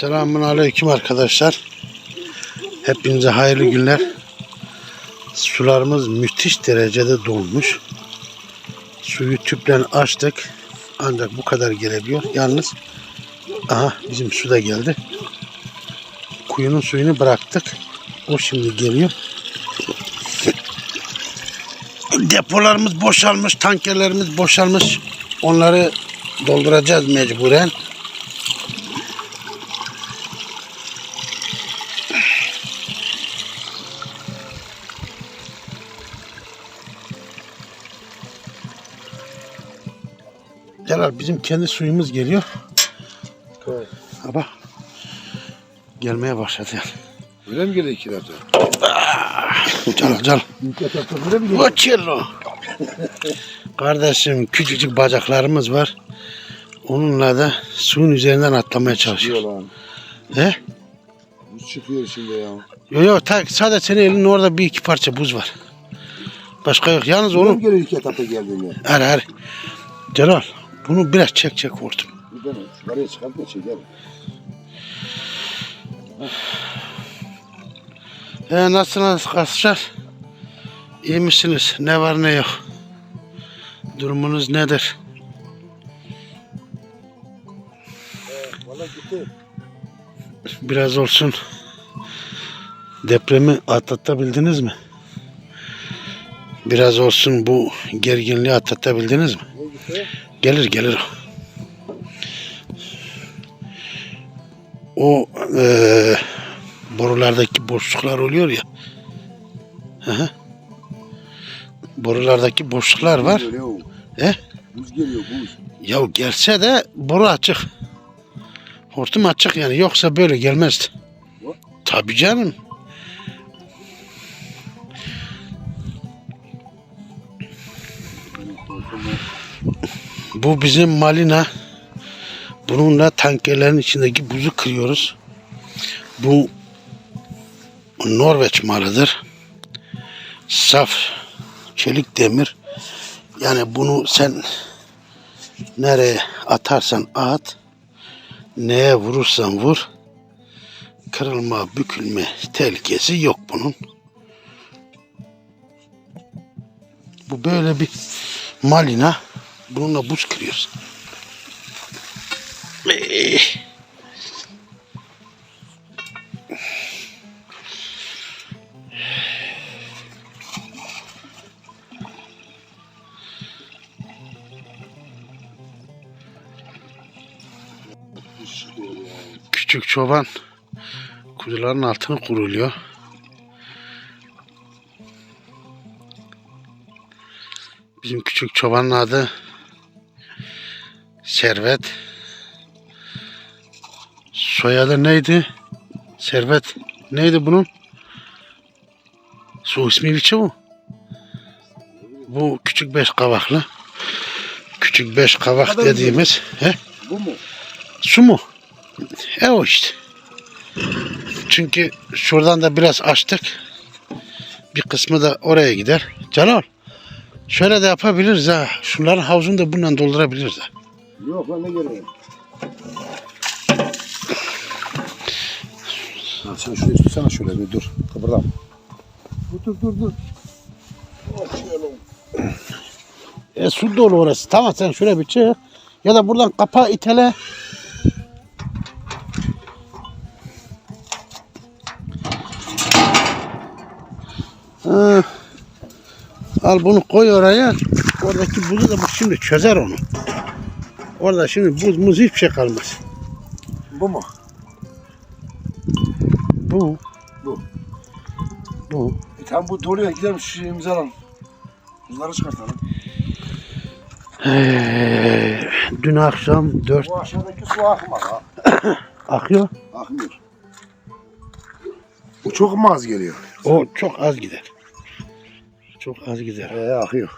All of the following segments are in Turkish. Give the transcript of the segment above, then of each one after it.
Selamun Aleyküm arkadaşlar. Hepinize hayırlı günler. Sularımız müthiş derecede dolmuş. Suyu tüple açtık. Ancak bu kadar gelebiliyor. Yalnız aha bizim su da geldi. Kuyunun suyunu bıraktık. O şimdi geliyor. Depolarımız boşalmış, tankerlerimiz boşalmış. Onları dolduracağız mecburen. Celal bizim kendi suyumuz geliyor. Ama gelmeye başladı yani. Öyle mi geliyor iki dakika? Celal Celal. Geliyor? Koçillo. Kardeşim küçücük bacaklarımız var. Onunla da suyun üzerinden atlamaya Çıkıyor çalışıyor. lan. He? Buz çıkıyor şimdi ya. Yok yok tak, sadece senin elinin orada bir iki parça buz var. Başka yok. Yalnız Öyle mi onu geliyor ilk etapta geldiğinde? her her. Celal bunu biraz çek çek. Bir tane yukarıya çıkartma çeker. E, nasılsınız arkadaşlar? İyi misiniz? Ne var ne yok? Durumunuz nedir? Valla gitti. Biraz olsun depremi atlatabildiniz mi? Biraz olsun bu gerginliği atlatabildiniz mi? Ne gitti? Gelir gelir o. Eee, borulardaki boşluklar oluyor ya. Hı hı. Borulardaki boşluklar var. O. He? Buz geliyor buz. Ya gelse de boru açık. Hortum açık yani yoksa böyle gelmezdi. What? Tabii canım. Bu bizim malina. Bununla tankerlerin içindeki buzu kırıyoruz. Bu Norveç malıdır. Saf çelik demir. Yani bunu sen nereye atarsan at, neye vurursan vur, kırılma, bükülme tehlikesi yok bunun. Bu böyle bir malina. Bununla buz kırıyoruz. Eh. Küçük çoban kuzuların altını kuruluyor. Bizim küçük çobanın adı Servet. Soyadı neydi? Servet. Neydi bunun? Su ismi şey bu. Bu küçük beş kavaklı. Küçük beş kavak Kadar dediğimiz. He? Bu mu? Su mu? E o işte. Çünkü şuradan da biraz açtık. Bir kısmı da oraya gider. Celal. Şöyle de yapabiliriz ha. Şunların havuzunu da bununla doldurabiliriz ha. Yok lan ne geliyor? Ha, sen şuraya tutsana şöyle bir dur. Kıpırdama. Dur dur dur. E su dolu orası. Tamam sen şöyle bir çık. Ya da buradan kapağı itele. Ha. Al bunu koy oraya. Oradaki buzu da bu şimdi çözer onu. Orada şimdi buz muz hiçbir şey kalmaz. Bu mu? Bu. Bu. Bu. E tamam bu doluyor. Gidelim şu şeyimizi alalım. Buzları çıkartalım. Ee, dün akşam 4 Bu aşağıdaki su akmaz ha. akıyor. Akmıyor. Bu çok mu az geliyor? O çok az gider. Çok az gider. Ee, akıyor.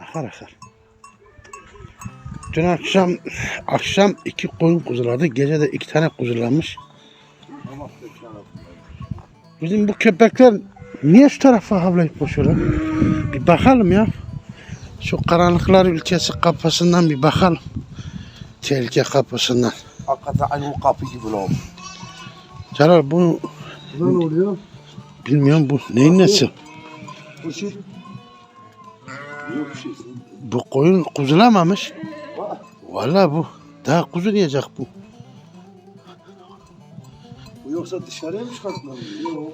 Akar akar. Dün akşam akşam iki koyun kuzuladı. Gece de iki tane kuzulanmış. Bizim bu köpekler niye şu tarafa havlayıp koşuyorlar? Bir bakalım ya. Şu karanlıklar ülkesi kapısından bir bakalım. Tehlike kapısından. Hakikaten aynı o kapı gibi lan. Celal bu ne oluyor? bilmiyorum bu neyin nesi? Bu şey. Bu koyun kuzulamamış. Vallahi bu daha kuzulayacak bu. Bu yoksa dışarıya mı çıkartmalı? Yok.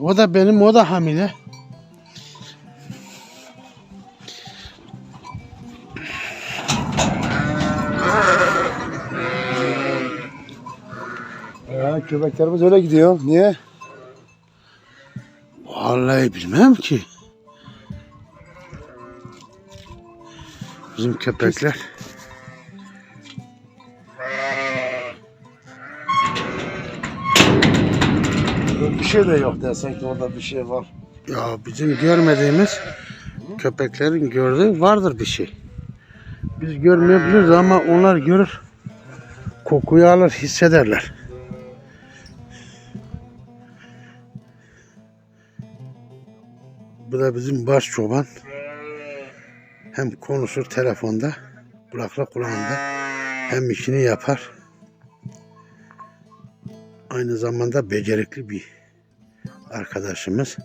O da benim o da hamile. Ya köpeklerimiz öyle gidiyor. Niye? Vallahi bilmem ki. Bizim köpekler. Bir şey de yok desen ki orada bir şey var. Ya bizim görmediğimiz köpeklerin gördüğü vardır bir şey. Biz görmeyebiliriz ama onlar görür. Kokuyu alır, hissederler. Bu da bizim baş çoban. Hem konuşur telefonda, kulakla kulağında. Hem işini yapar. Aynı zamanda becerikli bir arkadaşımız.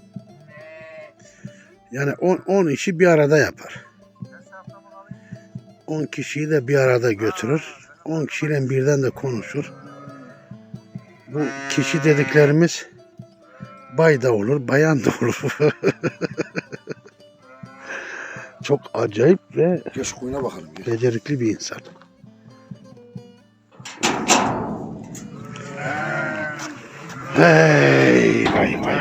Yani 10 işi bir arada yapar. 10 kişiyi de bir arada götürür. 10 kişiyle birden de konuşur. Bu kişi dediklerimiz bay da olur, bayan da olur. Çok acayip ve Geç koyuna bakalım. Gel. becerikli bir insan. Hey, vay vay.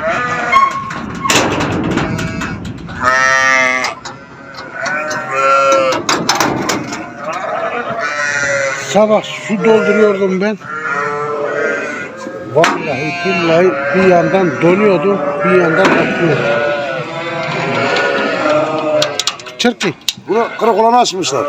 Sabah su dolduruyordum ben. Vallahi billahi bir yandan donuyordu, bir yandan akıyor. Çırpı. Bunu karakolana açmışlar.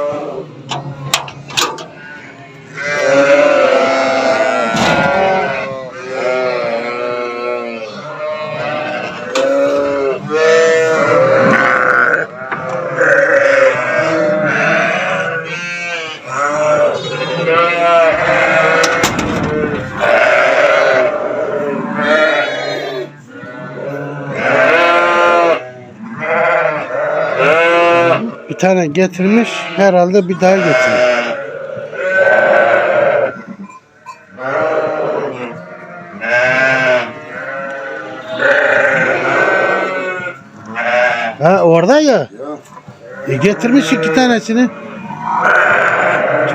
Tane getirmiş, herhalde bir daha getirmiş. Ha orada ya. Ya. E getirmiş iki tanesini.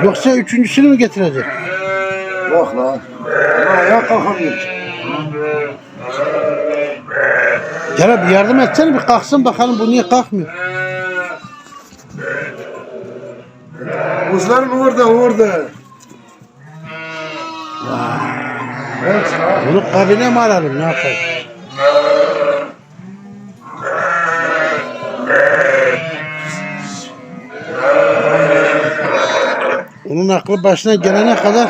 Yoksa üçüncüsünü mü getirecek? Yok lan. Ayağa kalkamıyor. Gel bir yardım etsene bir kalksın bakalım bu niye kalkmıyor. Buzların orada orada. Evet. Bunu kabine mi alalım ne yapalım? Onun aklı başına gelene kadar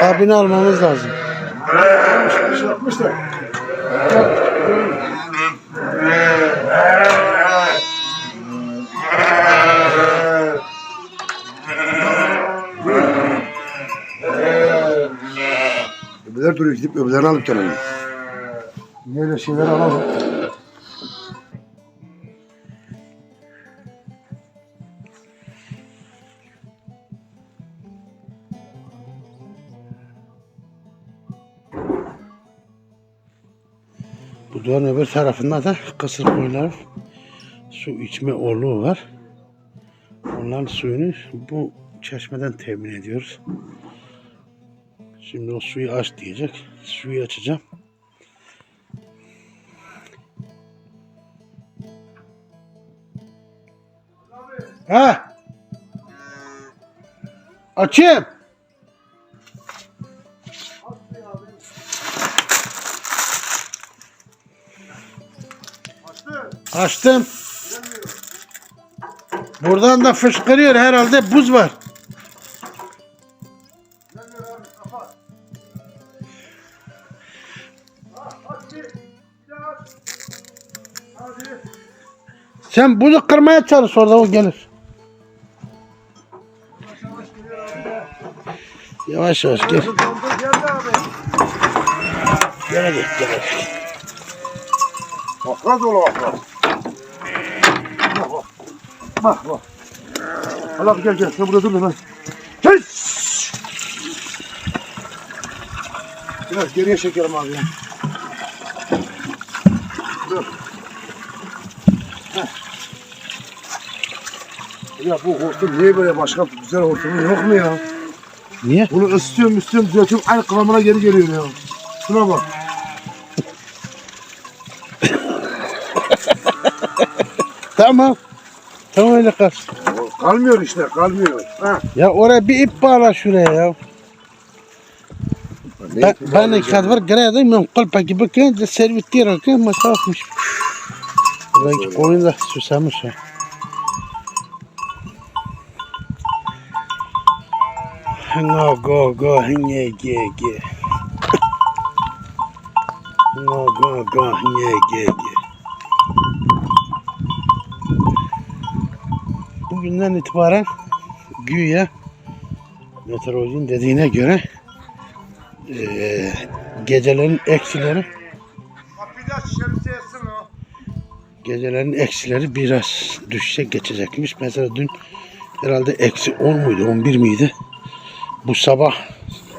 kabine almamız lazım. Bir şey yapmışlar. Öbürler duruyor gidip öbürlerini alıp gelelim. Niye öyle şeyler alalım? Bu duvarın öbür tarafında da kısır koyuların su içme orluğu var. Onların suyunu bu çeşmeden temin ediyoruz. Şimdi o suyu aç diyecek. Suyu açacağım. Ha? Açayım. Açtım. Buradan da fışkırıyor herhalde buz var. Sen buzu kırmaya çalış orada o gelir. Yavaş yavaş gel. Gel gel gel. Bakla dolu bakla. Bak bak. Bak bak. Al abi gel gel. Sen burada dur. Hey! Biraz geriye çekelim abi ya. Ya bu hortum niye böyle başka güzel hortumu yok mu ya? Niye? Bunu ısıtıyorum ısıtıyorum düzeltiyorum aynı kıvamına geri geliyor ya. Şuna bak. Tamam. Tamam öyle kalsın. Kalmıyor işte kalmıyor. Ha. Ya oraya bir ip bağla şuraya ya. Ben, gire edeyim ben kalpa gibi kendi servit diyor ki masrafmış. Buradaki koyun da susamış ha. No go go hinye ge ge. No go go hinye ge ge. Bugünden itibaren güya meteorolojinin dediğine göre eee gecelerin eksileri gecelerin eksileri biraz düşecek geçecekmiş. Mesela dün herhalde eksi 10 muydu 11 miydi? Bu sabah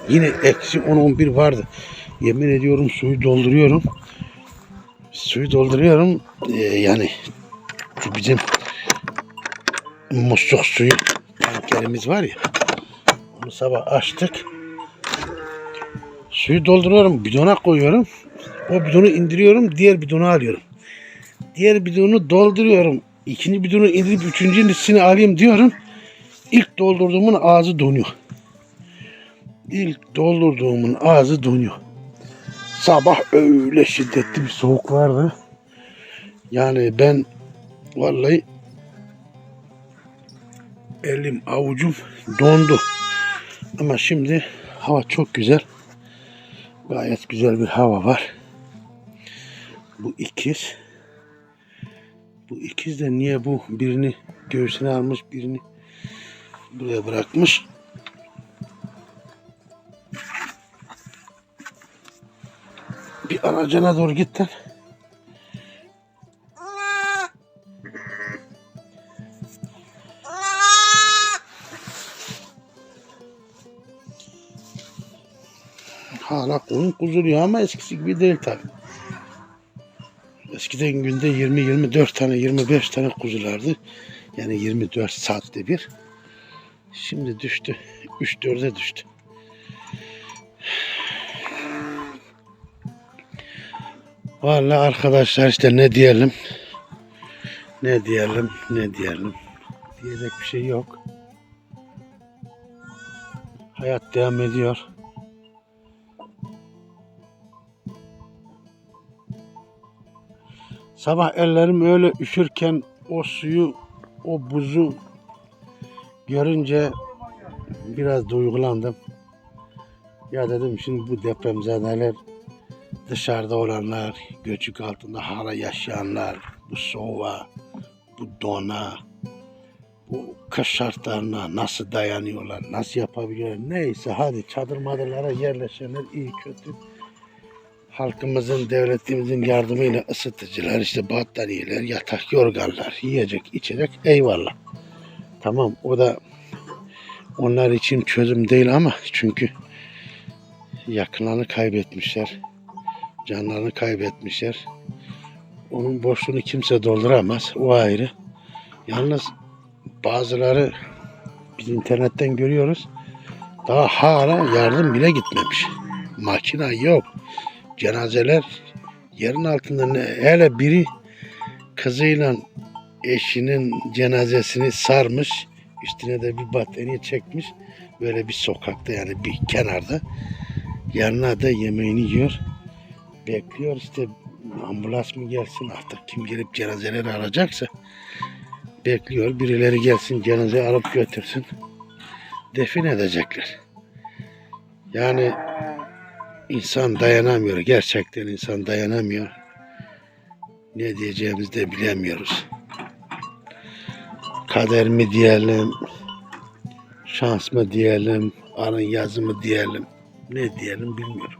yine eksi 10-11 vardı. Yemin ediyorum suyu dolduruyorum. Suyu dolduruyorum. Ee, yani şu bizim musluk suyu tankerimiz var ya. Onu sabah açtık. Suyu dolduruyorum. Bidona koyuyorum. O bidonu indiriyorum. Diğer bidonu alıyorum. Diğer bidonu dolduruyorum. İkinci bidonu indirip üçüncüsünü alayım diyorum. İlk doldurduğumun ağzı donuyor. İlk doldurduğumun ağzı donuyor. Sabah öyle şiddetli bir soğuk vardı. Yani ben vallahi elim avucum dondu. Ama şimdi hava çok güzel. Gayet güzel bir hava var. Bu ikiz. Bu ikiz de niye bu birini göğsüne almış birini buraya bırakmış. Bir aracına doğru git lan. Hala koyun kuzuluyor ama eskisi gibi değil tabi. Eskiden günde 20-24 tane 25 tane kuzulardı. Yani 24 saatte bir. Şimdi düştü. 3-4'e düştü. Vallahi arkadaşlar işte ne diyelim. Ne diyelim, ne diyelim. Diyecek bir şey yok. Hayat devam ediyor. Sabah ellerim öyle üşürken o suyu, o buzu görünce biraz duygulandım. Ya dedim şimdi bu depremzedeler dışarıda olanlar, göçük altında hala yaşayanlar, bu soğuğa, bu dona, bu kış şartlarına nasıl dayanıyorlar, nasıl yapabiliyorlar. Neyse hadi çadır madırlara yerleşenler iyi kötü halkımızın, devletimizin yardımıyla ısıtıcılar, işte battaniyeler, yatak, yorganlar, yiyecek, içecek eyvallah. Tamam o da onlar için çözüm değil ama çünkü yakınlarını kaybetmişler. Canlarını kaybetmişler. Onun boşluğunu kimse dolduramaz. O ayrı. Yalnız bazıları biz internetten görüyoruz. Daha hala yardım bile gitmemiş. Makina yok cenazeler yerin altında ne, hele biri kızıyla eşinin cenazesini sarmış üstüne de bir battaniye çekmiş böyle bir sokakta yani bir kenarda yanına da yemeğini yiyor bekliyor işte ambulans mı gelsin artık kim gelip cenazeleri alacaksa bekliyor birileri gelsin cenazeyi alıp götürsün defin edecekler yani İnsan dayanamıyor. Gerçekten insan dayanamıyor. Ne diyeceğimizi de bilemiyoruz. Kader mi diyelim, şans mı diyelim, alın yazımı diyelim. Ne diyelim bilmiyorum.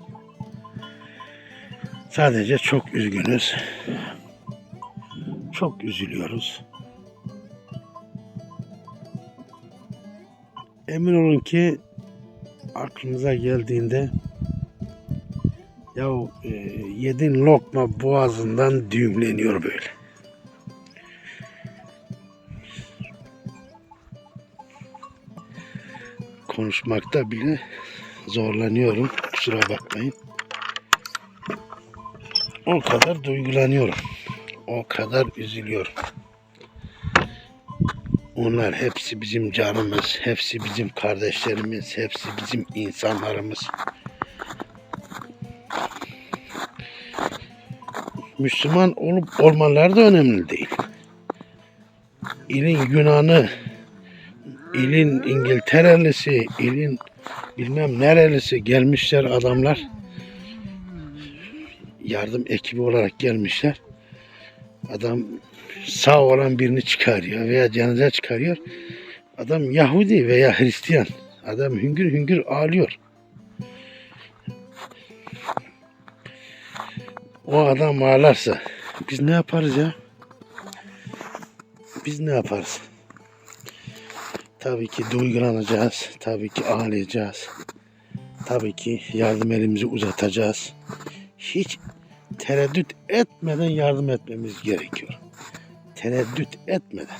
Sadece çok üzgünüz. Çok üzülüyoruz. Emin olun ki aklınıza geldiğinde ya e, yedin lokma boğazından düğümleniyor böyle. Konuşmakta bile zorlanıyorum. Kusura bakmayın. O kadar duygulanıyorum. O kadar üzülüyorum. Onlar hepsi bizim canımız, hepsi bizim kardeşlerimiz, hepsi bizim insanlarımız. Müslüman olup olmaları da önemli değil. İlin Yunan'ı, ilin İngilterelisi, ilin bilmem nerelisi gelmişler adamlar. Yardım ekibi olarak gelmişler. Adam sağ olan birini çıkarıyor veya cenaze çıkarıyor. Adam Yahudi veya Hristiyan. Adam hüngür hüngür ağlıyor. O adam ağlarsa biz ne yaparız ya? Biz ne yaparız? Tabii ki duygulanacağız. Tabii ki ağlayacağız. Tabii ki yardım elimizi uzatacağız. Hiç tereddüt etmeden yardım etmemiz gerekiyor. Tereddüt etmeden.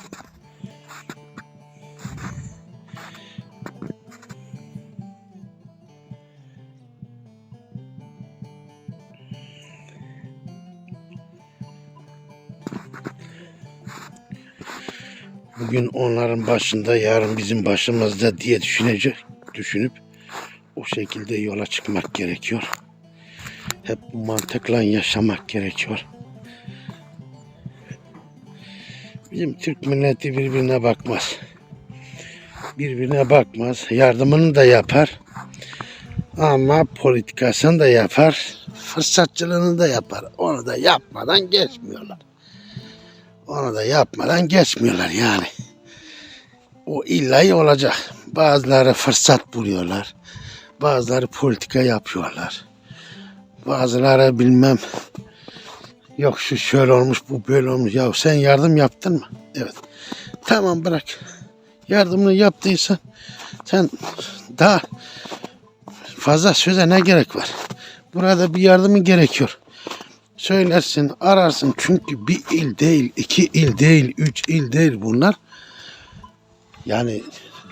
Bugün onların başında, yarın bizim başımızda diye düşünecek, düşünüp o şekilde yola çıkmak gerekiyor. Hep mantıkla yaşamak gerekiyor. Bizim Türk milleti birbirine bakmaz. Birbirine bakmaz. Yardımını da yapar. Ama politikasını da yapar. Fırsatçılığını da yapar. Onu da yapmadan geçmiyorlar. Onu da yapmadan geçmiyorlar yani. O illa olacak. Bazıları fırsat buluyorlar. Bazıları politika yapıyorlar. Bazıları bilmem yok şu şöyle olmuş bu böyle olmuş. Ya sen yardım yaptın mı? Evet. Tamam bırak. Yardımını yaptıysan sen daha fazla söze ne gerek var? Burada bir yardımın gerekiyor. Söylersin, ararsın çünkü bir il değil, iki il değil, üç il değil bunlar. Yani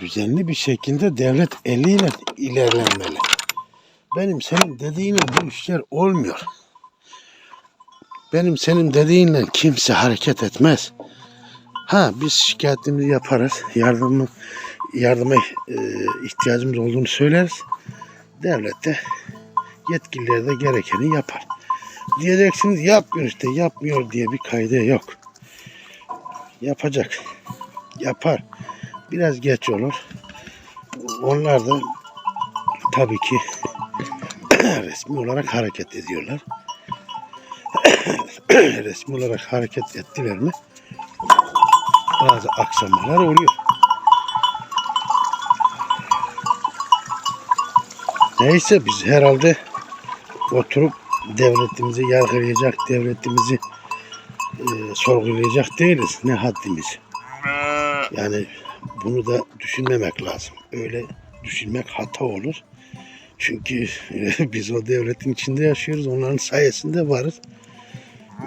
düzenli bir şekilde devlet eliyle ilerlenmeli. Benim senin dediğinle bu işler olmuyor. Benim senin dediğinle kimse hareket etmez. Ha biz şikayetimizi yaparız. Yardımı, yardıma e, ihtiyacımız olduğunu söyleriz. Devlet de yetkililer de gerekeni yapar. Diyeceksiniz yapmıyor işte yapmıyor diye bir kaydı yok. Yapacak. Yapar. Biraz geç olur. Onlar da tabii ki resmi olarak hareket ediyorlar. resmi olarak hareket ettiler mi bazı aksamalar oluyor. Neyse biz herhalde oturup devletimizi yargılayacak, devletimizi e, sorgulayacak değiliz. Ne haddimiz. Yani bunu da düşünmemek lazım. Öyle düşünmek hata olur. Çünkü e, biz o devletin içinde yaşıyoruz. Onların sayesinde varız.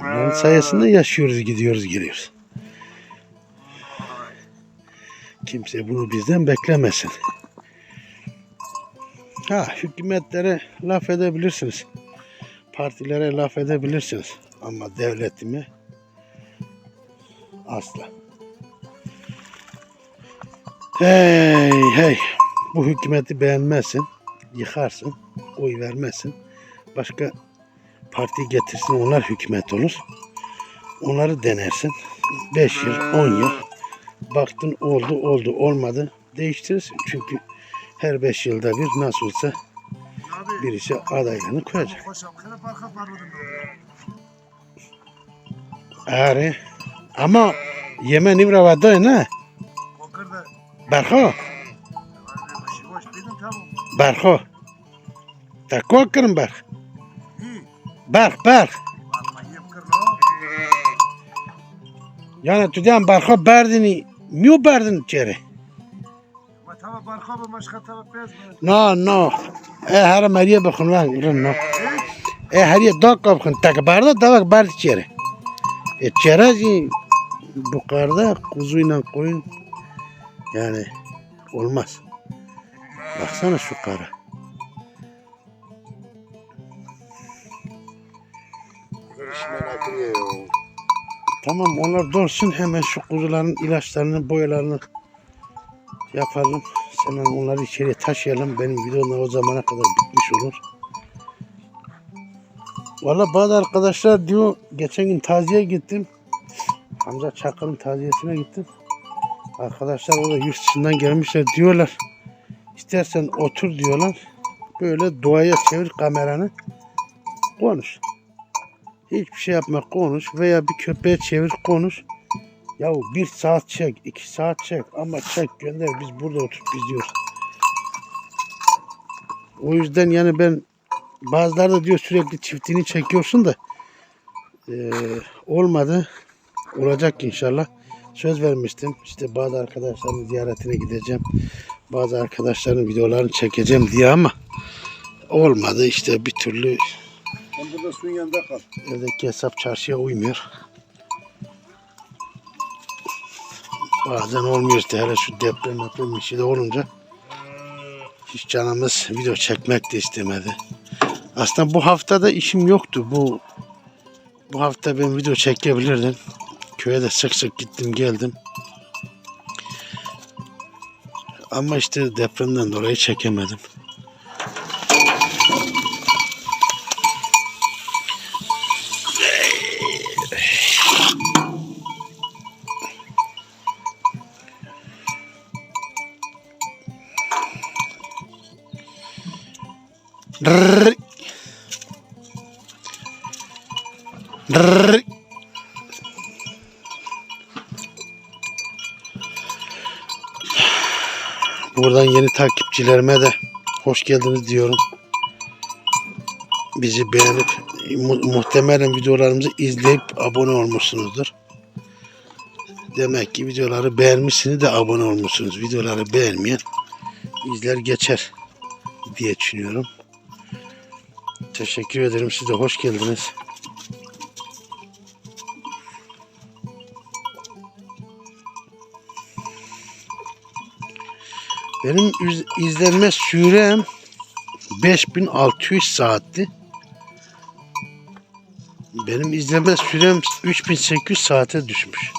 Onların sayesinde yaşıyoruz, gidiyoruz, geliyoruz. Kimse bunu bizden beklemesin. Ha, hükümetlere laf edebilirsiniz. Partilere laf edebilirsiniz. Ama devletime asla. Hey hey. Bu hükümeti beğenmezsin. Yıkarsın. Oy vermezsin. Başka parti getirsin onlar hükümet olur. Onları denersin. 5 yıl, 10 yıl. Baktın oldu, oldu, olmadı. Değiştirirsin. Çünkü her 5 yılda bir nasıl olsa birisi adaylığını koyacak. Ari. Ama yemen ibrava da ne? Bakırda. Berho. Hadi başı boş dedim tamam. Berho. Da kokarım berk. Berk berk. Yani tüden berho berdini. Miu berdin içeri. Tamam barka bu maşka taraf bez mi? No no. E her meriye bakın lan. Ürün no. E her yer dakika bakın. Tak barda davak berd içeri. E çerezi bu karda kuzuyla koyun yani olmaz. Baksana şu kara. Tamam onlar dolsun hemen şu kuzuların ilaçlarını boyalarını yapalım. Sonra onları içeriye taşıyalım. Benim videom da o zamana kadar bitmiş olur. Valla bazı arkadaşlar diyor geçen gün taziye gittim. Hamza Çakır'ın taziyesine gittim. Arkadaşlar o da yurt dışından gelmişler diyorlar. İstersen otur diyorlar. Böyle doğaya çevir kameranı. Konuş. Hiçbir şey yapma konuş veya bir köpeğe çevir konuş. Ya bir saat çek, iki saat çek ama çek gönder biz burada oturup izliyoruz. O yüzden yani ben bazıları da diyor sürekli çiftini çekiyorsun da eee, olmadı. Olacak inşallah. Söz vermiştim. İşte bazı arkadaşların ziyaretine gideceğim. Bazı arkadaşların videolarını çekeceğim diye ama olmadı. İşte bir türlü Sen burada suyun yanında kal. Evdeki hesap çarşıya uymuyor. Bazen olmuyor işte hele şu deprem deprem işi de olunca hiç canımız video çekmek de istemedi. Aslında bu hafta da işim yoktu. Bu bu hafta ben video çekebilirdim. Köye de sık sık gittim geldim. Ama işte depremden dolayı çekemedim. Rrrr. Buradan yeni takipçilerime de hoş geldiniz diyorum. Bizi beğenip mu- muhtemelen videolarımızı izleyip abone olmuşsunuzdur. Demek ki videoları beğenmişsiniz de abone olmuşsunuz. Videoları beğenmeyen izler geçer diye düşünüyorum. Teşekkür ederim. Siz de hoş geldiniz. Benim izlenme sürem 5600 saatti. Benim izleme sürem 3800 saate düşmüş.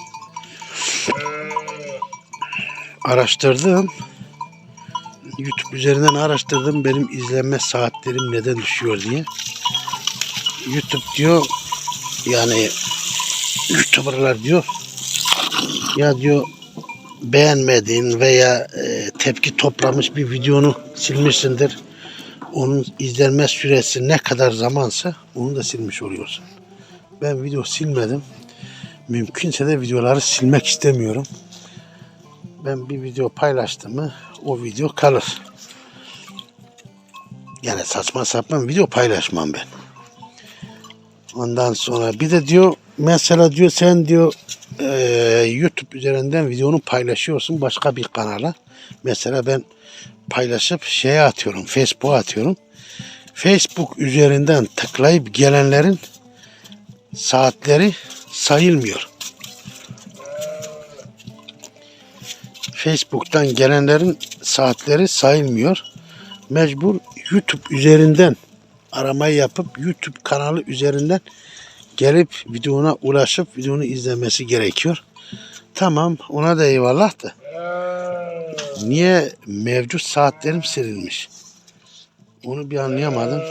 Araştırdım. YouTube üzerinden araştırdım benim izlenme saatlerim neden düşüyor diye. YouTube diyor yani YouTuber'lar diyor ya diyor beğenmediğin veya e, tepki toplamış bir videonu silmişsindir. Onun izlenme süresi ne kadar zamansa onu da silmiş oluyorsun. Ben video silmedim. Mümkünse de videoları silmek istemiyorum. Ben bir video paylaştım mı o video kalır. Yani saçma sapan video paylaşmam ben. Ondan sonra bir de diyor mesela diyor sen diyor eee, YouTube üzerinden videonu paylaşıyorsun başka bir kanala. Mesela ben paylaşıp şeye atıyorum Facebook'a atıyorum. Facebook üzerinden tıklayıp gelenlerin saatleri sayılmıyor. Facebook'tan gelenlerin saatleri sayılmıyor. Mecbur YouTube üzerinden aramayı yapıp YouTube kanalı üzerinden gelip videona ulaşıp videonu izlemesi gerekiyor. Tamam ona da eyvallah da. Niye mevcut saatlerim silinmiş? Onu bir anlayamadım.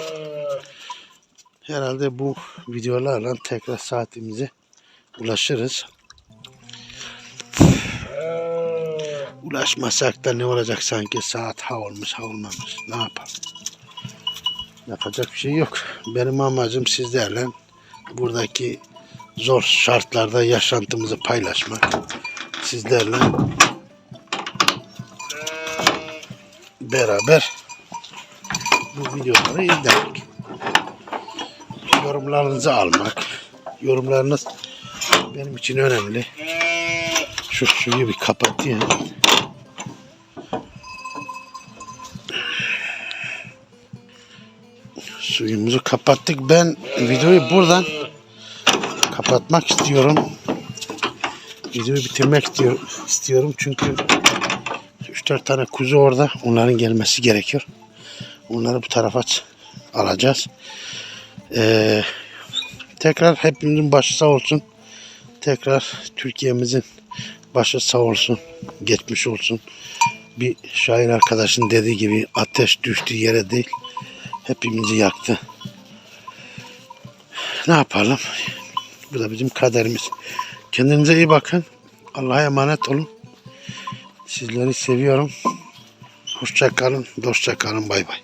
Herhalde bu videolarla tekrar saatimize ulaşırız. Ulaşmasak da ne olacak sanki saat ha olmuş ha olmamış. Ne yapalım? Yapacak bir şey yok. Benim amacım sizlerle buradaki zor şartlarda yaşantımızı paylaşmak. Sizlerle beraber bu videoları izlemek. Yorumlarınızı almak. Yorumlarınız benim için önemli. Şu suyu bir kapatayım. Suyumuzu kapattık. Ben videoyu buradan kapatmak istiyorum. Videoyu bitirmek istiyor- istiyorum çünkü 3-4 tane kuzu orada. Onların gelmesi gerekiyor. Onları bu tarafa alacağız. Ee, tekrar hepimizin başı sağ olsun. Tekrar Türkiye'mizin başı sağ olsun. Geçmiş olsun. Bir şair arkadaşın dediği gibi ateş düştüğü yere değil. Hepimizi yaktı. Ne yapalım? Bu da bizim kaderimiz. Kendinize iyi bakın. Allah'a emanet olun. Sizleri seviyorum. Hoşça kalın, dostça kalın. Bay bay.